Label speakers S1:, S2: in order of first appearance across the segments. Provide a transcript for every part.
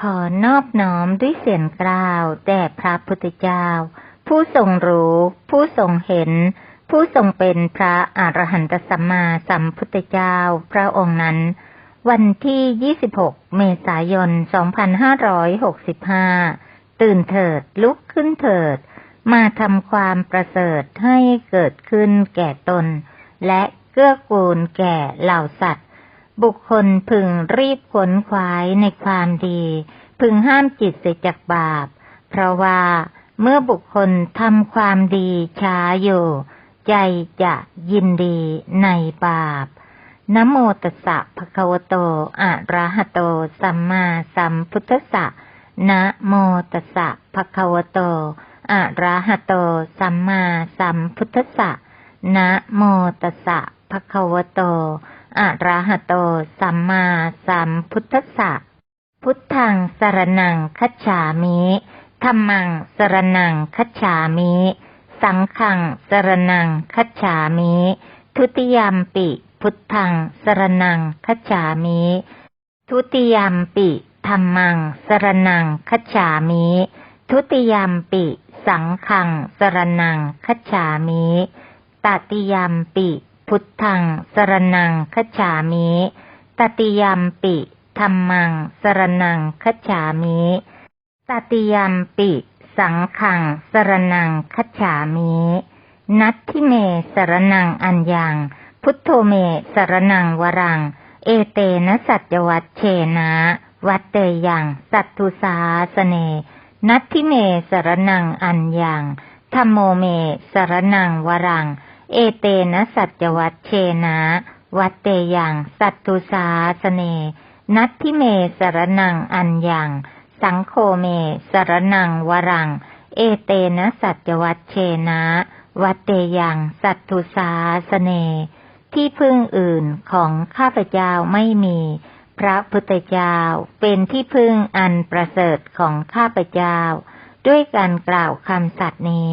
S1: ขอนอบน้อมด้วยเสียงกล่าวแด่พระพุทธเจ้า ผู้ทรงรู้ ผู้ทรงเห็น ผู้ทรงเป็นพระอรหันตสัมมาสัมพุทธเจ้าพระองค์นั้น วันที่ 26 เมษายน 2565 ตื่นเถิดลุกขึ้นเถิด มาทำความประเสริฐให้เกิดขึ้นแก่ตน และเกื้อกูลแก่เหล่าสัตว์ บุคคลพึงรีบขนขวายในความดี พึงห้ามจิตเสียจากบาป เพราะว่าเมื่อบุคคลทำความดีช้าอยู่ ใจจะยินดีในบาปนะโมตัสสะภะคะวะโต อะระหะโต สัมมาสัมพุทธัสสะนะโมตัสสะภะคะวะโต อะระหะโต สัมมาสัมพุทธัสสะนะโมตัสสะภะคะวะโต อะระหะโต สัมมาสัมพุทธัสสะ พุทธังสรนังคัจฉามิธัมมังสรนังคัจฉามิ สังฆังสรนังคัจฉามิ ทุติยมปิ พุทธังสรนังคัจฉามิ ทุติยมปิธัมมังสรนังคัจฉามิ ทุติยมปิ สังฆังสรนังคัจฉามิตติยมปิ พุทธัง สรนังคัจฉามิตติยมปิธัมมัง สรนังคัจฉามิตติยมปิ สังขัง สรนังคัจฉามินัตทิเมสรนังอัญญัง พุทโธเมสรนังวรัง เอเตนะสัจวัตเชนะ วัตเตยังสัตตุสาสเน นัตทิเมสรนังอัญญังธรรมโมเมสรนังวรัง เอเตนะสัจวัตเชนะ วัตเตยังสัตตุสาสเน นัตทิเมสรนังอัญญังสังโฆเมสรนังวรัง เอเตนะสัจวัตเชนะ วัตเตยังสัตตุสาสเน ที่พึ่งอื่นของข้าพเจ้าไม่มี พระพุทธเจ้าเป็นที่พึ่งอันประเสริฐของข้าพเจ้า ด้วยการกล่าวคำสัตย์นี้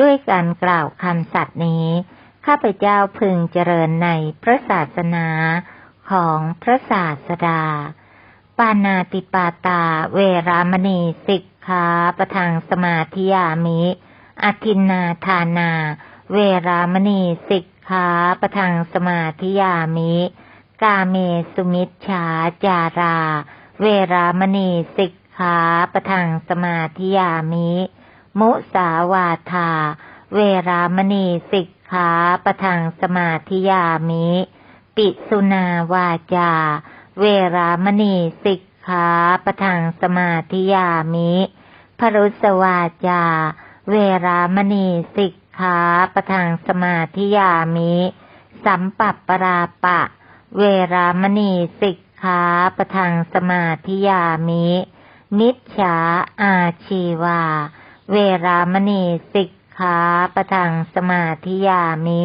S1: ด้วยการกล่าวคำสัตย์นี้ ข้าพเจ้าพึงเจริญในพระศาสนาของพระศาสดา ปานาติปาตาเวรามณีสิกขาประทังสมาธิยามิอทินนาทานา เวรามณีสิกขาประทังสมาธิยามิ กาเมสุมิชฌาจารา เวรามณีสิกขาประทังสมาธิยามิ มุสาวาทา เวรามณีสิกขาประทังสมาธิยามิ ปิสุนาวาจา เวรามณีสิกขาประทังสมาธิยามิพรุสวาจา เวรามณีสิกขาประทังสมาธิยามิ สัมปัปปราปะ เวรามณีสิกขาประทังสมาธิยามิ มิจฉาอาชีวา เวรามณีสิกขาประทังสมาธิยามิ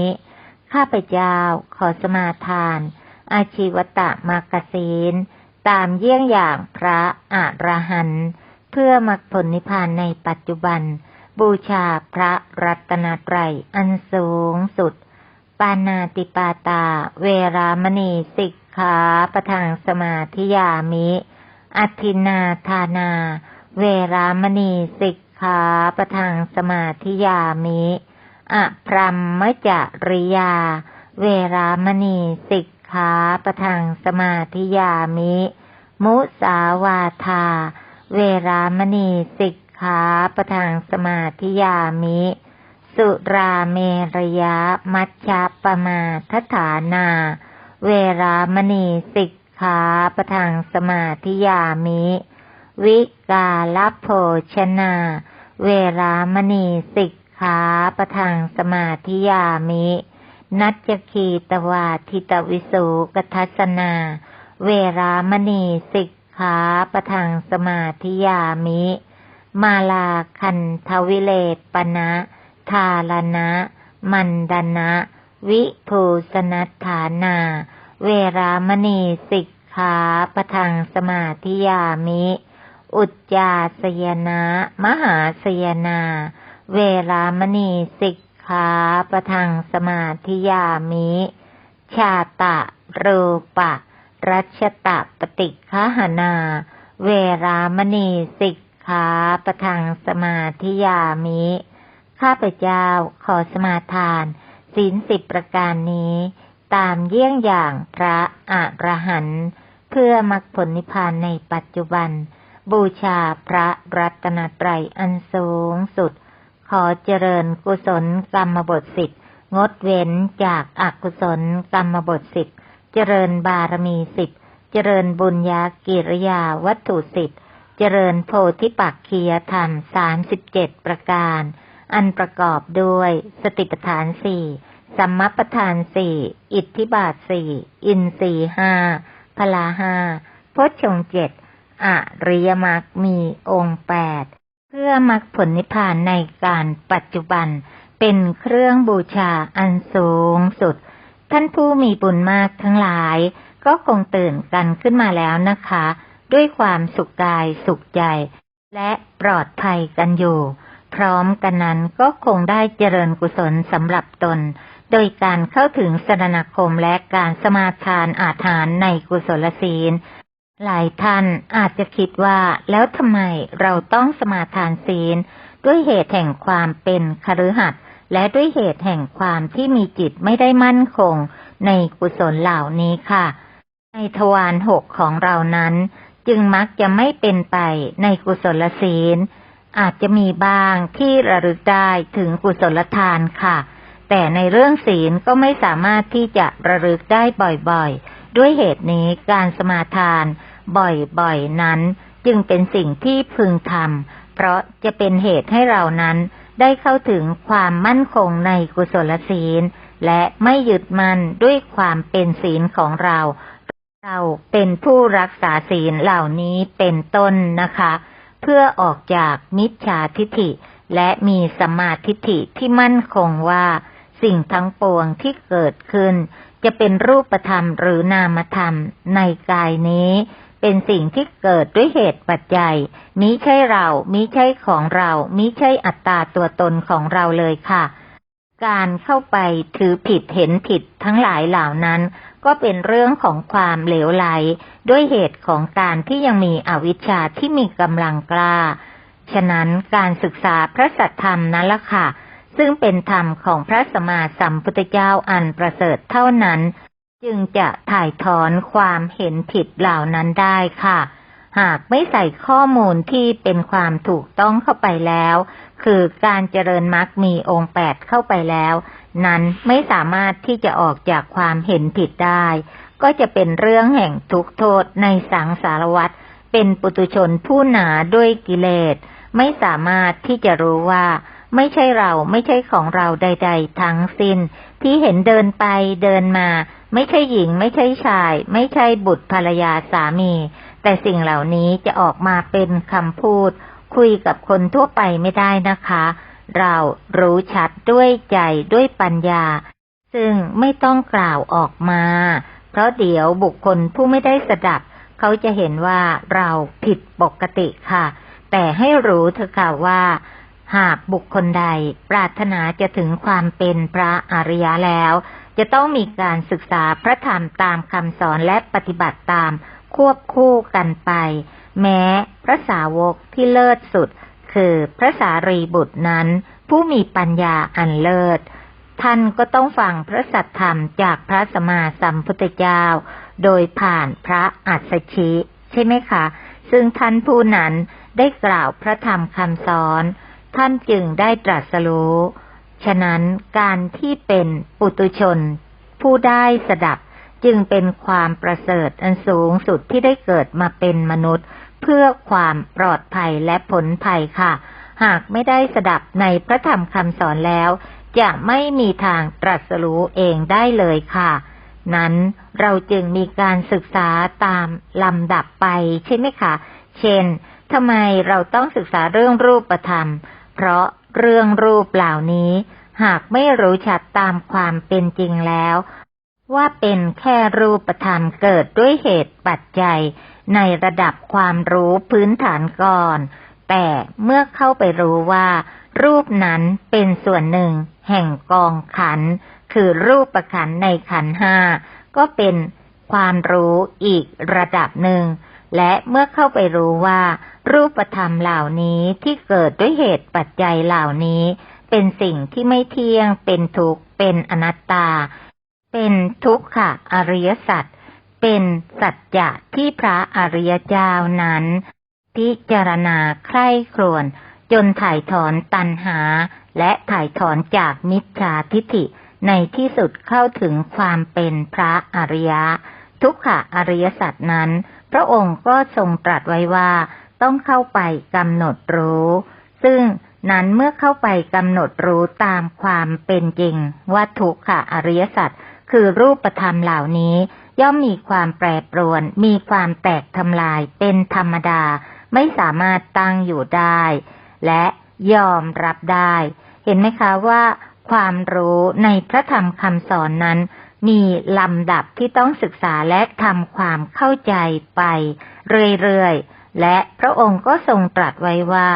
S1: ข้าพเจ้าขอสมาทาน อาชีวตะมากศีนตามเยี่ยงอย่างพระอระหันต์เพื่อมรรคผลนิพพานในปัจจุบัน บูชาพระรัตนตรัยอันสูงสุด ปานาติปาตา เวรามณีสิกขาประทังสมาธิยามิอัทินาทานา เวรามณีสิก ขาประทังสมาธิยามิอะพรัมมจริยา เวรามณีสิกขาประทังสมาธิยามิ มุสาวาทา เวรามณีสิกขาประทังสมาธิยามิ สุราเมรยะมัชฌะปมาทฐานา เวรามณีสิกขาประทังสมาธิยามิ วิกาลโภชนา เวรามณีสิกขาประทังสมาธิยามิ นัจคีตวาทิตวิสุกทัสนา เวรามณีสิกขาประทังสมาธิยามิ มาลาคันทวิเลปนะทาลนะ มันดนะ วิภูสนัฏฐานา เวรามณีสิกขาประทังสมาธิยามิ อุจจาสยนะ มหาสยนา เวรามณีสิกขาประทังสมาธิยามิ ชาตะรูปะ รัชตะปฏิคหนา เวรามณีสิกขาประทังสมาธิยามิ ข้าพเจ้าขอสมาทานศีลสิบประการนี้ ตามเยี่ยงอย่างพระอระหันต์เพื่อมรรคผลนิพพานในปัจจุบัน บูชาพระรัตนตรัยอันสูงสุด ขอเจริญกุศลกรรมบทสิบงดเว้นจากอากุศลกรรมบทสิบเจริญบารมีสิบเจริญบุญญากิริยาวัตถุสิบเจริญโพธิปักคียธรรมสามสิบเจ็ดประการ อันประกอบด้วยสติปัฏฐานสี่สัมมปทานสี่อิทธิบาทสี่อินสี่ห้าพลาห้าพจชงเจ็ด อริยมรรคมีองค์แปดเพื่อมรรคผลนิพพานในการปัจจุบันเป็นเครื่องบูชาอันสูงสุด ท่านผู้มีบุญมากทั้งหลาย ก็คงตื่นกันขึ้นมาแล้วนะคะ ด้วยความสุขกายสุขใจ และปลอดภัยกันอยู่ พร้อมกันนั้นก็คงได้เจริญกุศลสำหรับตน โดยการเข้าถึงสรณคมและการสมาทานอาถานในกุศลศีล หลายท่านอาจจะคิดว่าแล้วทำไมเราต้องสมาทานศีล ด้วยเหตุแห่งความเป็นคฤหัสถ์และด้วยเหตุแห่งความที่มีจิตไม่ได้มั่นคง ในกุศลเหล่านี้ค่ะ ในทวารหกของเรานั้น จึงมักจะไม่เป็นไปในกุศลศีล อาจจะมีบ้างที่ระลึกได้ถึงกุศลทานค่ะ แต่ในเรื่องศีลก็ไม่สามารถที่จะระลึกได้บ่อยๆ ด้วยเหตุนี้การสมาทาน บ่อยๆนั้น จึงเป็นสิ่งที่พึงทำเพราะจะเป็นเหตุให้เรานั้น ได้เข้าถึงความมั่นคงในกุศลศีล และไม่หยึดมันด้วยความเป็นศีลของเรา เราเป็นผู้รักษาศีลเหล่านี้เป็นต้นนะคะ เพื่อออกจากมิจฉาทิฐิ และมีสมาทิฏฐิที่มั่นคงว่า สิ่งทั้งปวงที่เกิดขึ้น จะเป็นรูปธรรมหรือนามธรรมในกายนี้ เป็นสิ่งที่เกิดด้วยเหตุปัจจัยมิใช่เรามิใช่ของเรามิใช่อัตตาตัวตนของเราเลยค่ะ การเข้าไปถือผิดเห็นผิดทั้งหลายเหล่านั้น ก็เป็นเรื่องของความเหลวไหล ด้วยเหตุของการที่ยังมีอวิชชาที่มีกำลังกล้า ฉะนั้นการศึกษาพระสัทธรรมนั้นละค่ะ ซึ่งเป็นธรรมของพระสมมาสัมพุทธเจ้าอันประเสริฐเท่านั้น จึงจะถ่ายถอนความเห็นผิดเหล่านั้นได้ค่ะ หากไม่ใส่ข้อมูลที่เป็นความถูกต้องเข้าไปแล้ว คือการเจริญมรรคมีองค์แปดเข้าไปแล้ว นั้นไม่สามารถที่จะออกจากความเห็นผิดได้ ก็จะเป็นเรื่องแห่งทุกโทษในสังสารวัฏเป็นปุตุชนผู้หนาด้วยกิเลส ไม่สามารถที่จะรู้ว่า ไม่ใช่เราไม่ใช่ของเราใด ๆ ทั้งสิ้น ที่เห็นเดินไปเดินมา ไม่ใช่หญิง ไม่ใช่ชาย ไม่ใช่บุตรภรรยาสามี แต่สิ่งเหล่านี้จะออกมาเป็นคำพูด คุยกับคนทั่วไปไม่ได้นะคะ เรารู้ชัดด้วยใจด้วยปัญญา ซึ่งไม่ต้องกล่าวออกมา เพราะเดี๋ยวบุคคลผู้ไม่ได้สดับ เขาจะเห็นว่าเราผิดปกติค่ะ แต่ให้รู้เถอะค่ะว่า หากบุคคลใดปรารถนาจะถึงความเป็นพระอริยะแล้ว จะต้องมีการศึกษาพระธรรมตามคำสอนและปฏิบัติตามควบคู่กันไป แม้พระสาวกที่เลิศสุด คือพระสารีบุตรนั้น ผู้มีปัญญาอันเลิศ ท่านก็ต้องฟังพระสัทธรรมจากพระสมมาสัมพุทธเจ้า โดยผ่านพระอัสสชิ ใช่ไหมคะ ซึ่งท่านผู้นั้นได้กล่าวพระธรรมคำสอน ท่านจึงได้ตรัสรู้ฉะนั้นการที่เป็นปุตุชน ผู้ได้สดับจึงเป็นความประเสริฐอันสูงสุดที่ได้เกิดมาเป็นมนุษย์ เพื่อความปลอดภัยและผลภัยค่ะ หากไม่ได้สดับในพระธรรมคำสอนแล้ว จะไม่มีทางตรัสรู้เองได้เลยค่ะ นั้นเราจึงมีการศึกษาตามลำดับไปใช่ไหมคะ เช่นทำไมเราต้องศึกษาเรื่องรูปธรรม เพราะเรื่องรูปเหล่านี้ หากไม่รู้ชัดตามความเป็นจริงแล้ว ว่าเป็นแค่รูปธรรมเกิดด้วยเหตุปัจจัย ในระดับความรู้พื้นฐานก่อน แต่เมื่อเข้าไปรู้ว่า รูปนั้นเป็นส่วนหนึ่ง แห่งกองขัน คือรูปประขันในขันห้าก็เป็นความรู้อีกระดับหนึ่ง และเมื่อเข้าไปรู้ว่า รูปธรรมเหล่านี้ที่เกิดด้วยเหตุปัจจัยเหล่านี้ เป็นสิ่งที่ไม่เที่ยง เป็นทุกข์ เป็นอนัตตา เป็นทุกขะอริยสัจ เป็นสัจจะที่พระอริยเจ้านั้น พิจารณาใคร่ครวญจนถ่ายถอนตัณหา และถ่ายถอนจากมิจฉาทิฏฐิ ในที่สุดเข้าถึงความเป็นพระอริยะ ทุกขะอริยสัจนั้น พระองค์ก็ทรงตรัสไว้ว่าต้องเข้าไปกำหนดรู้ ซึ่งนั้นเมื่อเข้าไปกำหนดรู้ตามความเป็นจริงว่าทุกขะอริยสัจคือรูปธรรมเหล่านี้ ย่อมมีความแปรปรวน มีความแตกทำลายเป็นธรรมดา ไม่สามารถตั้งอยู่ได้ และยอมรับได้ เห็นไหมคะว่า ความรู้ในพระธรรมคำสอนนั้น มีลำดับที่ต้องศึกษาและทำความเข้าใจไปเรื่อยๆ และพระองค์ก็ทรงตรัสไว้ว่า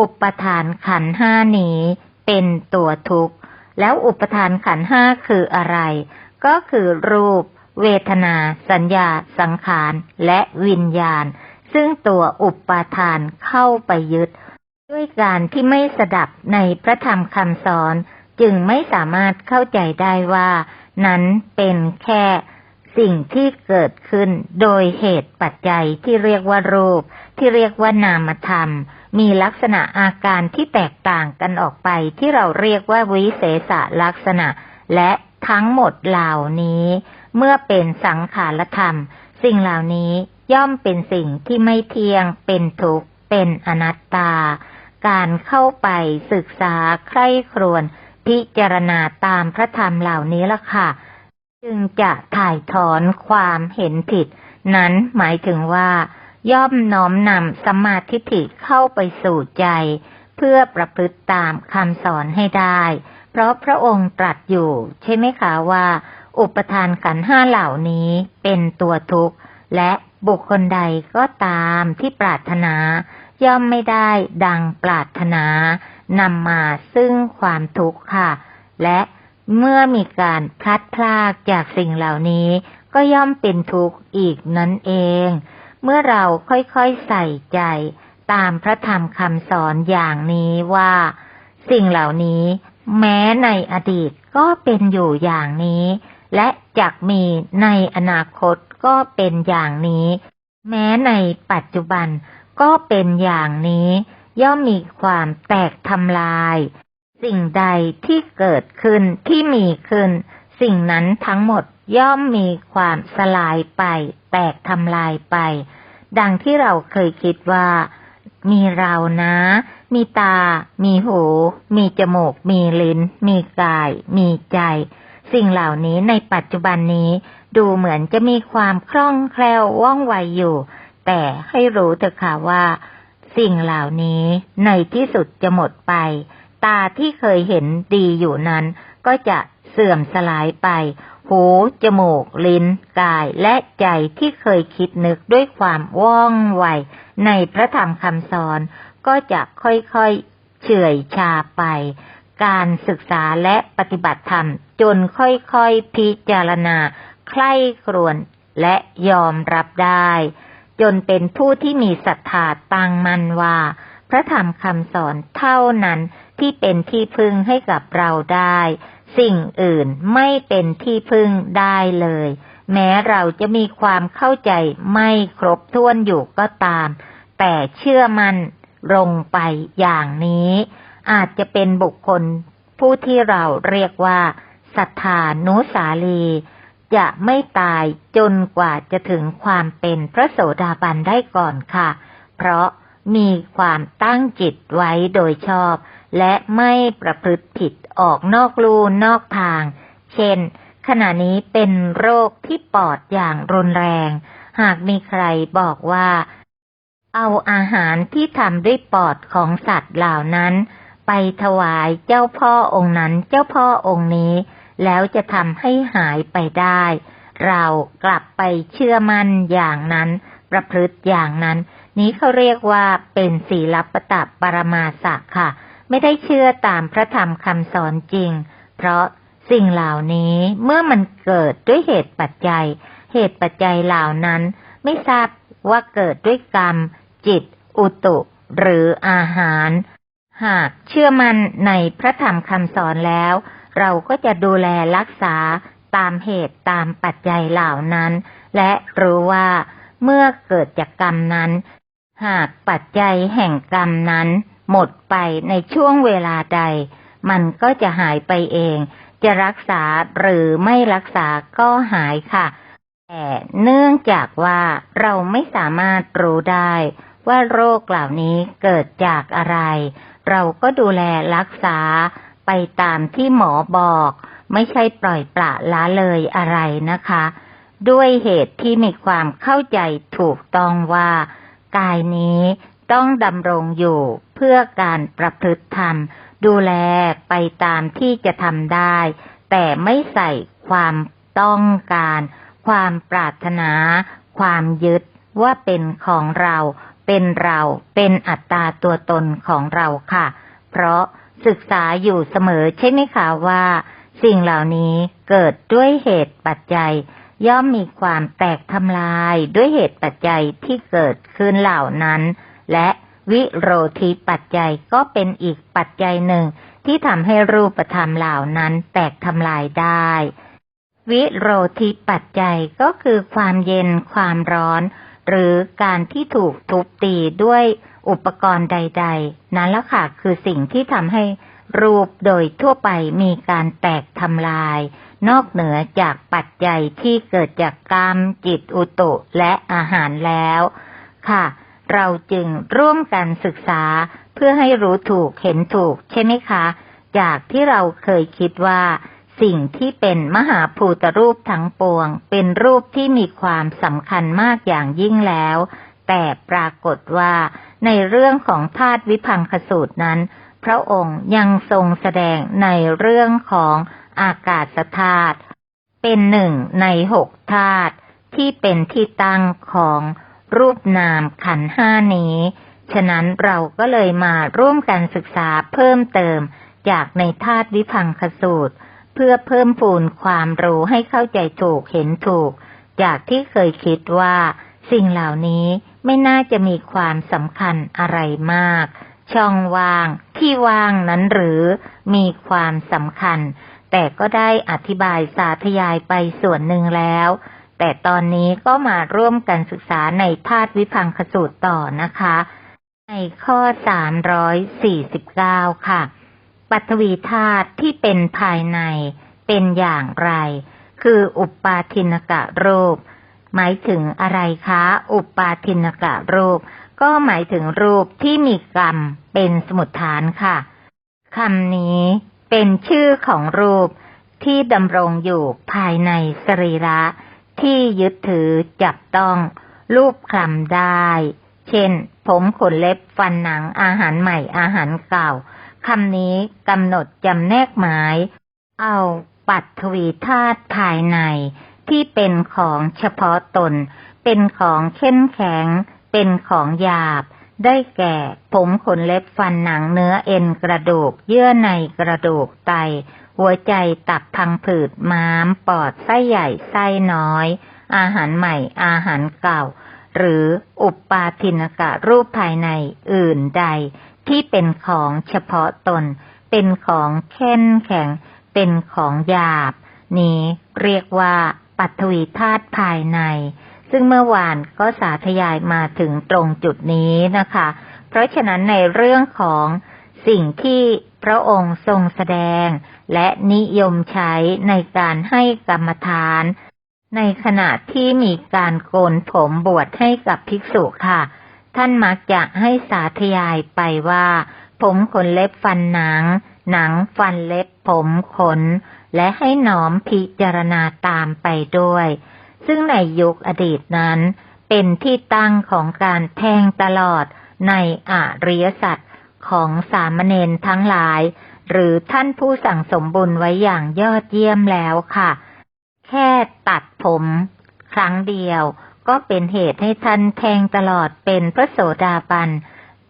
S1: อุปทานขันห้านี้เป็นตัวทุกข์ แล้วอุปทานขันห้าคืออะไร ก็คือรูป เวทนา สัญญา สังขาร และวิญญาณ ซึ่งตัวอุปทานเข้าไปยึด ด้วยการที่ไม่สดับในพระธรรมคำสอน จึงไม่สามารถเข้าใจได้ว่า นั้นเป็นแค่สิ่งที่เกิดขึ้นโดยเหตุปัจจัยที่เรียกว่ารูป ที่เรียกว่านามธรรม มีลักษณะอาการที่แตกต่างกันออกไปที่เราเรียกว่าวิเศษลักษณะ และทั้งหมดเหล่านี้ เมื่อเป็นสังขารธรรม สิ่งเหล่านี้ย่อมเป็นสิ่งที่ไม่เที่ยง เป็นทุกข์ เป็นอนัตตา การเข้าไปศึกษาใคร่ครวญ พิจารณาตามพระธรรมเหล่านี้ละค่ะ จึงจะถ่ายถอนความเห็นผิด นั้นหมายถึงว่า ย่อมน้อมนำสมาธิิเข้าไปสู่ใจ เพื่อประพฤติตามคำสอนให้ได้ เพราะพระองค์ตรัสอยู่ ใช่ไหมคะว่า อุปทานขันห้าเหล่านี้เป็นตัวทุกข์ และบุคคลใดก็ตามที่ปรารถนา ย่อมไม่ได้ดังปรารถนา นำมาซึ่งความทุกข์ค่ะ และเมื่อมีการพลัดพรากจากสิ่งเหล่านี้ ก็ย่อมเป็นทุกข์อีกนั่นเอง เมื่อเราค่อยๆใส่ใจ ตามพระธรรมคำสอนอย่างนี้ว่า สิ่งเหล่านี้ แม้ในอดีตก็เป็นอยู่อย่างนี้ และจักมีในอนาคตก็เป็นอย่างนี้ แม้ในปัจจุบันก็เป็นอย่างนี้ ย่อมมีความแตกทำลาย สิ่งใดที่เกิดขึ้นที่มีขึ้น สิ่งนั้นทั้งหมดย่อมมีความสลายไป แตกทำลายไป ดังที่เราเคยคิดว่า มีเรานะ มีตา มีหู มีจมูก มีลิ้น มีกาย มีใจ สิ่งเหล่านี้ในปัจจุบันนี้ ดูเหมือนจะมีความคล่องแคล่วว่องไวอยู่ แต่ให้รู้เถอะค่ะว่า สิ่งเหล่านี้ในที่สุดจะหมดไป ตาที่เคยเห็นดีอยู่นั้น ก็จะเสื่อมสลายไป หู จมูก ลิ้น กาย และใจที่เคยคิดนึกด้วยความว่องไว ในพระธรรมคำสอน ก็จะค่อยๆเฉื่อยชาไป การศึกษาและปฏิบัติธรรม จนค่อยๆพิจารณา ใคร่ครวญและยอมรับได้ จนเป็นผู้ที่มีศรัทธาตั้งมั่นว่า พระธรรมคำสอนเท่านั้นที่เป็นที่พึ่งให้กับเราได้ สิ่งอื่นไม่เป็นที่พึ่งได้เลย แม้เราจะมีความเข้าใจไม่ครบถ้วนอยู่ก็ตาม แต่เชื่อมัน่นลงไปอย่างนี้ อาจจะเป็นบุคคลผู้ที่เราเรียกว่าศรัทธานุสาลี จะไม่ตายจนกว่าจะถึงความเป็นพระโสดาบันได้ก่อนค่ะ เพราะมีความตั้งจิตไว้โดยชอบ และไม่ประพฤติผิดออกนอกลูนอกทาง เช่น ขณะนี้เป็นโรคที่ปอดอย่างรุนแรง หากมีใครบอกว่า เอาอาหารที่ทำด้วยปอดของสัตว์เหล่านั้น ไปถวายเจ้าพ่อองค์นั้นเจ้าพ่อองค์นี้ แล้วจะทำให้หายไปได้ เรากลับไปเชื่อมั่นอย่างนั้น ประพฤติอย่างนั้น นี้เขาเรียกว่าเป็นศีลปตะปรมาสักค่ะ ไม่ได้เชื่อตามพระธรรมคำสอนจริง เพราะสิ่งเหล่านี้เมื่อมันเกิดด้วยเหตุปัจจัย เหตุปัจจัยเหล่านั้น ไม่ทราบว่าเกิดด้วยกรรม จิต อุตุ หรืออาหาร หากเชื่อมันในพระธรรมคำสอนแล้ว เราก็จะดูแลรักษาตามเหตุตามปัจจัยเหล่านั้น และรู้ว่าเมื่อเกิดจากกรรมนั้น หากปัจจัยแห่งกรรมนั้น หมดไปในช่วงเวลาใด มันก็จะหายไปเอง จะรักษาหรือไม่รักษาก็หายค่ะ แต่เนื่องจากว่าเราไม่สามารถรู้ได้ว่าโรคเหล่านี้เกิดจากอะไร เราก็ดูแลรักษา ไปตามที่หมอบอก ไม่ใช่ปล่อยปละละเลยอะไรนะคะ ด้วยเหตุที่มีความเข้าใจถูกต้องว่า กายนี้ต้องดำรงอยู่เพื่อการประพฤติธรรม ดูแลไปตามที่จะทำได้ แต่ไม่ใส่ความต้องการ ความปรารถนา ความยึดว่าเป็นของเรา เป็นเรา เป็นอัตตาตัวตนของเราค่ะ เพราะ ศึกษาอยู่เสมอใช่ไหมคะว่า สิ่งเหล่านี้เกิดด้วยเหตุปัจจัย ย่อมมีความแตกทำลายด้วยเหตุปัจจัยที่เกิดขึ้นเหล่านั้น และวิโรธิปัจจัยก็เป็นอีกปัจจัยหนึ่ง ที่ทำให้รูปธรรมเหล่านั้นแตกทำลายได้ วิโรธิปัจจัยก็คือความเย็นความร้อน หรือการที่ถูกทุบตีด้วย อุปกรณ์ใด ๆ นั่นละค่ะคือสิ่งที่ทำให้รูปโดยทั่วไปมีการแตกทำลาย นอกเหนือจากปัจจัยที่เกิดจากกรรมจิตอุตุและอาหารแล้ว ค่ะ เราจึงร่วมกันศึกษาเพื่อให้รู้ถูกเห็นถูกใช่ไหมคะ จากที่เราเคยคิดว่า สิ่งที่เป็นมหาภูตรูปทั้งปวง เป็นรูปที่มีความสำคัญมากอย่างยิ่งแล้ว แต่ปรากฏว่าในเรื่องของธาตุวิพังคสูตรนั้น พระองค์ยังทรงแสดงในเรื่องของอากาศธาตุเป็นหนึ่งในหกธาตุที่เป็นที่ตั้งของรูปนามขันห้านี้ ฉะนั้นเราก็เลยมาร่วมกันศึกษาเพิ่มเติมจากในธาตุวิพังคสูตร เพื่อเพิ่มพูนความรู้ให้เข้าใจถูกเห็นถูก จากที่เคยคิดว่าสิ่งเหล่านี้ ไม่น่าจะมีความสำคัญอะไรมาก ช่องว่างที่ว่างนั้นหรือมีความสำคัญ แต่ก็ได้อธิบายสาธยายไปส่วนหนึ่งแล้ว แต่ตอนนี้ก็มาร่วมกันศึกษาในธาตุวิพังคสูตรต่อนะคะ ในข้อ 349 ค่ะ ปัทวีธาตุที่เป็นภายในเป็นอย่างไร คืออุปปาทินกะรูป หมายถึงอะไรคะ อุปาทินกะรูป ก็หมายถึงรูปที่มีกรรมเป็นสมุดฐานค่ะคำนี้เป็นชื่อของรูปที่ดำรงอยู่ภายในสรีระ ที่ยึดถือจับต้องรูปคลำได้ เช่น ผมขนเล็บฟันหนังอาหารใหม่อาหารเก่าคำนี้กำหนดจำแนกหมาย เอาปัตถวีธาตุภายใน ที่เป็นของเฉพาะตน เป็นของเข้มแข็ง เป็นของหยาบ ได้แก่ผมขนเล็บฟันหนังเนื้อเอ็นกระดูก เยื่อในกระดูกไต หัวใจตับพังผืดม้าม ปอดไส้ใหญ่ไส้น้อย อาหารใหม่อาหารเก่า หรืออุปปาทินกะรูปภายในอื่นใด ที่เป็นของเฉพาะตน เป็นของเข้มแข็ง เป็นของหยาบ นี้เรียกว่า ปัทวีธาตุภายใน ซึ่งเมื่อวานก็สาธยายมาถึงตรงจุดนี้นะคะ เพราะฉะนั้นในเรื่องของสิ่งที่พระองค์ทรงแสดง และนิยมใช้ในการให้กรรมฐาน ในขณะที่มีการโกนผมบวชให้กับภิกษุค่ะ ท่านมักจะให้สาธยายไปว่า ผมขนเล็บฟันหนัง หนังฟันเล็บผมขน และให้น้อมพิจารณาตามไปด้วย ซึ่งในยุคอดีตนั้น เป็นที่ตั้งของการแทงตลอดในอาริยสัจของสามเณรทั้งหลาย หรือท่านผู้สั่งสมบุญไว้อย่างยอดเยี่ยมแล้วค่ะ แค่ตัดผม ครั้งเดียวก็เป็นเหตุให้ท่านแทงตลอดเป็นพระโสดาบัน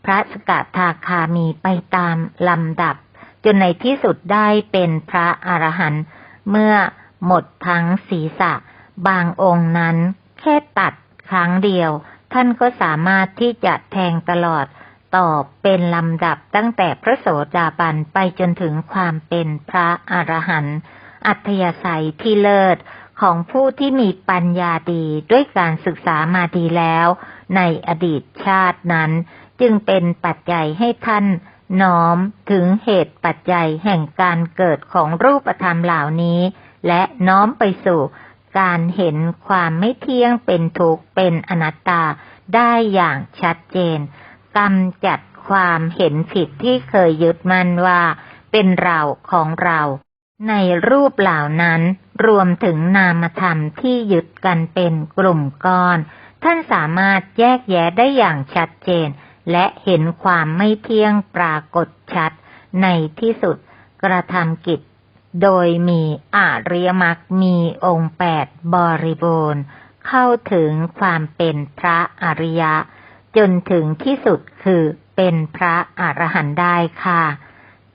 S1: พระสกทาคามีไปตามลำดับ จนในที่สุดได้เป็นพระอรหันต์เมื่อหมดทั้งศีรษะ บางองค์นั้น แค่ตัดครั้งเดียว ท่านก็สามารถที่จะแทงตลอดต่อเป็นลำดับตั้งแต่พระโสดาบันไปจนถึงความเป็นพระอรหันต์อัธยาศัยที่เลิศของผู้ที่มีปัญญาดีด้วยการศึกษามาดีแล้ว ในอดีตชาตินั้น จึงเป็นปัจจัยให้ท่าน น้อมถึงเหตุปัจจัยแห่งการเกิดของรูปธรรมเหล่านี้ และน้อมไปสู่การเห็นความไม่เที่ยงเป็นทุกข์เป็นอนัตตาได้อย่างชัดเจนกำจัดความเห็นผิดที่เคยยึดมั่นว่า เป็นเราของเรา ในรูปเหล่านั้น รวมถึงนามธรรมที่ยึดกันเป็นกลุ่มก้อน ท่านสามารถแยกแยะได้อย่างชัดเจน และเห็นความไม่เที่ยงปรากฏชัด ในที่สุดกระทำกิจ โดยมีอาริยมรรคมีองค์แปดบริบูรณ์ เข้าถึงความเป็นพระอริยะ จนถึงที่สุดคือเป็นพระอรหันต์ได้ค่ะ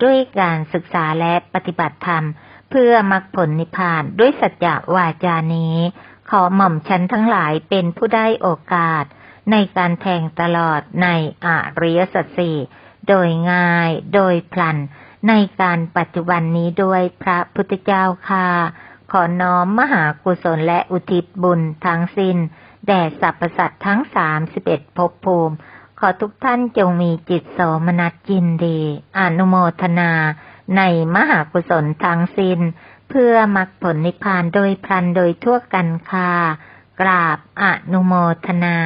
S1: ด้วยการศึกษาและปฏิบัติธรรม เพื่อมรรคผลนิพพานด้วยสัจจะวาจานี้ ขอหม่อมฉันทั้งหลายเป็นผู้ได้โอกาส ในการแทงตลอดในอริยสัจสี่โดยง่ายโดยพลัน ในการปัจจุบันนี้ด้วยพระพุทธเจ้าค่ะ ขอน้อมมหากุศลและอุทิศบุญทั้งสิ้น แด่สรรพสัตว์ทั้งสามสิบเอ็ดภพภูมิ ขอทุกท่านจงมีจิตโสมนัสยินดี อนุโมทนา ในมหากุศลทั้งสิ้น เพื่อมรรคผลนิพพานโดยพลันโดยทั่วกันค่ะกราบอนุโมทนา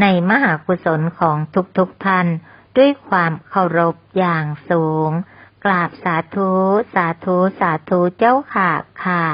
S1: ในมหากุศลของทุกๆทท่าน ด้วยความเคารพอย่างสูง กราบสาธุ สาธุ สาธุเจ้าค่ะค่ะ